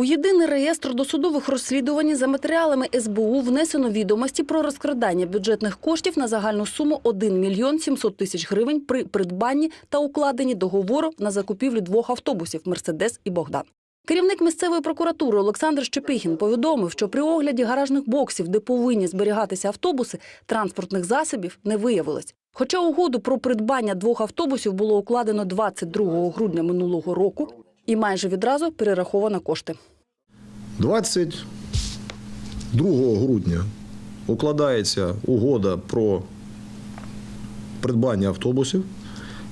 У єдиний реєстр досудових розслідувань за матеріалами СБУ внесено відомості про розкрадання бюджетних коштів на загальну суму 1 мільйон 700 тисяч гривень при придбанні та укладенні договору на закупівлю двох автобусів «Мерседес» і «Богдан». Керівник місцевої прокуратури Олександр Щепихін повідомив, що при огляді гаражних боксів, де повинні зберігатися автобуси, транспортних засобів не виявилось. Хоча угоду про придбання двох автобусів було укладено 22 грудня минулого року і майже відразу перераховано кошти. 22 грудня укладається угода про придбання автобусів.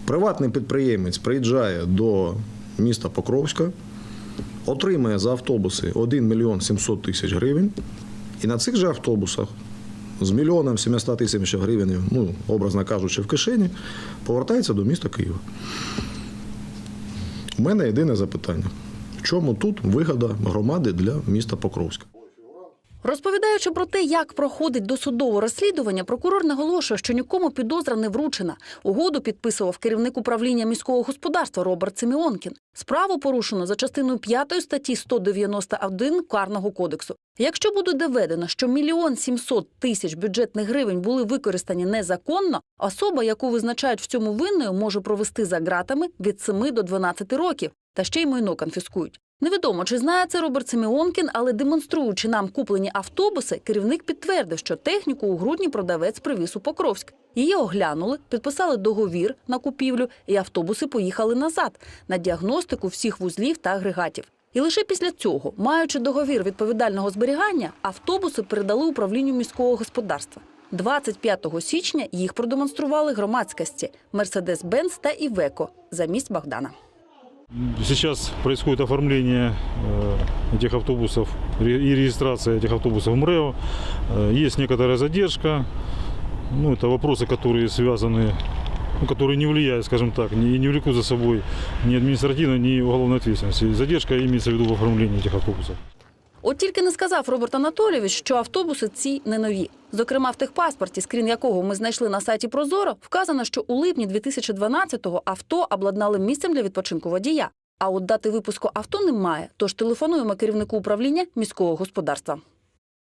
Приватний підприємець приїжджає до міста Покровська, отримує за автобуси 1 мільйон 700 тисяч гривень. І на цих же автобусах з мільйоном 700 тисяч гривень, ну, образно кажучи, в кишені, повертається до міста Києва. У мене єдине запитання: в чому тут вигода громади для міста Покровська? Розповідаючи про те, як проходить досудове розслідування, прокурор наголошує, що нікому підозра не вручена. Угоду підписував керівник управління міського господарства Роберт Семіонкін. Справу порушено за частиною 5 статті 191 Карного кодексу. Якщо буде доведено, що мільйон сімсот тисяч бюджетних гривень були використані незаконно, особа, яку визначають в цьому винною, може провести за ґратами від 7 до 12 років, та ще й майно конфіскують. Невідомо, чи знає це Роберт Семіонкін, але демонструючи нам куплені автобуси, керівник підтвердив, що техніку у грудні продавець привіз у Покровськ. Її оглянули, підписали договір на купівлю, і автобуси поїхали назад на діагностику всіх вузлів та агрегатів. І лише після цього, маючи договір відповідального зберігання, автобуси передали управлінню міського господарства. 25 січня їх продемонстрували громадськості Мерседес-Бенц та Івеко замість Богдана. Сейчас происходит оформление э, этих автобусов ре- и регистрация этих автобусов в МРЭО. Э, Есть некоторая задержка. Ну, это вопросы, которые связаны, ну, которые не влияют, скажем так, не, и не влекут за собой ни административной, ни уголовной ответственности. Задержка имеется в виду в оформлении этих автобусов. От тільки не сказав Роберт Анатолійович, що автобуси ці не нові. Зокрема, в техпаспорті, скрін якого ми знайшли на сайті Прозоро, вказано, що у липні 2012-го авто обладнали місцем для відпочинку водія. А от дати випуску авто немає, тож телефонуємо керівнику управління міського господарства.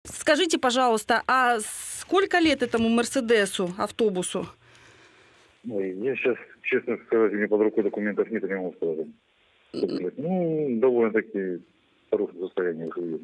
Скажите, пожалуйста, а сколько лет этому Мерседесу, автобусу? Ой, я сейчас, честно сказать, у меня под рукой документов нет, я не могу сказать. Ну, довольно-таки в хорошем состоянии живет.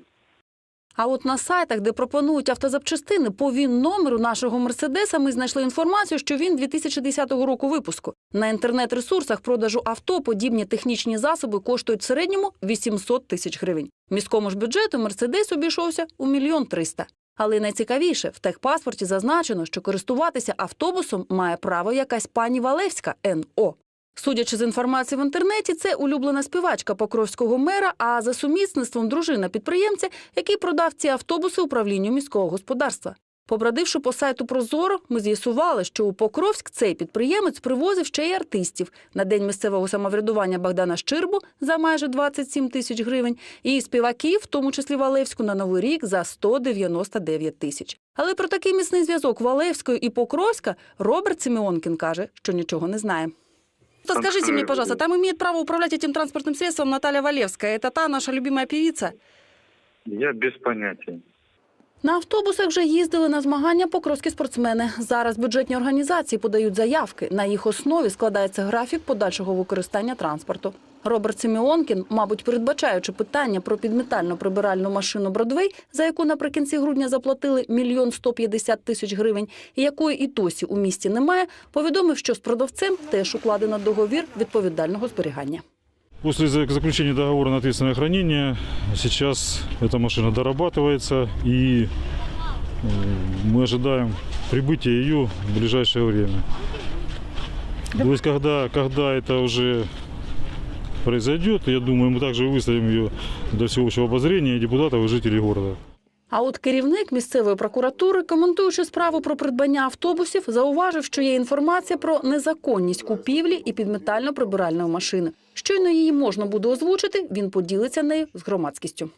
А от на сайтах, де пропонують автозапчастини по він номеру нашого мерседеса, ми знайшли інформацію, що він 2010 року випуску. На інтернет-ресурсах продажу авто подібні технічні засоби коштують в середньому 800 тисяч гривень. Міському ж бюджету мерседес обійшовся у мільйон триста. Але найцікавіше, в техпаспорті зазначено, що користуватися автобусом має право якась пані Валевська НО. Судячи з інформації в інтернеті, це улюблена співачка покровського мера, а за сумісництвом дружина підприємця, який продав ці автобуси управлінню міського господарства. Побрадивши по сайту Прозоро, ми з'ясували, що у Покровськ цей підприємець привозив ще й артистів на день місцевого самоврядування Богдана Щирбу за майже 27 тисяч гривень, і співаків, в тому числі Валевську, на новий рік за 199 тисяч. Але про такий міцний зв'язок Валевської і Покровська Роберт Симеонкін каже, що нічого не знає. То скажите мне, пожалуйста, там имеет право управлять этим транспортным средством Наталья Валевская. Это та наша любимая певица? Я без понятия. На автобусах вже їздили на змагання покровські спортсмени. Зараз бюджетні організації подають заявки. На їх основі складається графік подальшого використання транспорту. Роберт Сіміонкін, мабуть, передбачаючи питання про підметально-прибиральну машину Бродвей, за яку наприкінці грудня заплатили мільйон сто п'ятдесят тисяч гривень, і якої і досі у місті немає, повідомив, що з продавцем теж укладено договір відповідального зберігання. После за- заключения договора на ответственное хранение сейчас эта машина дорабатывается и э, мы ожидаем прибытия ее в ближайшее время. То есть когда, когда это уже произойдет, я думаю, мы также выставим ее для всеобщего обозрения депутатов и жителей города. А от керівник місцевої прокуратури, коментуючи справу про придбання автобусів, зауважив, що є інформація про незаконність купівлі і підметально-прибиральної машини. Щойно її можна буде озвучити, він поділиться нею з громадськістю.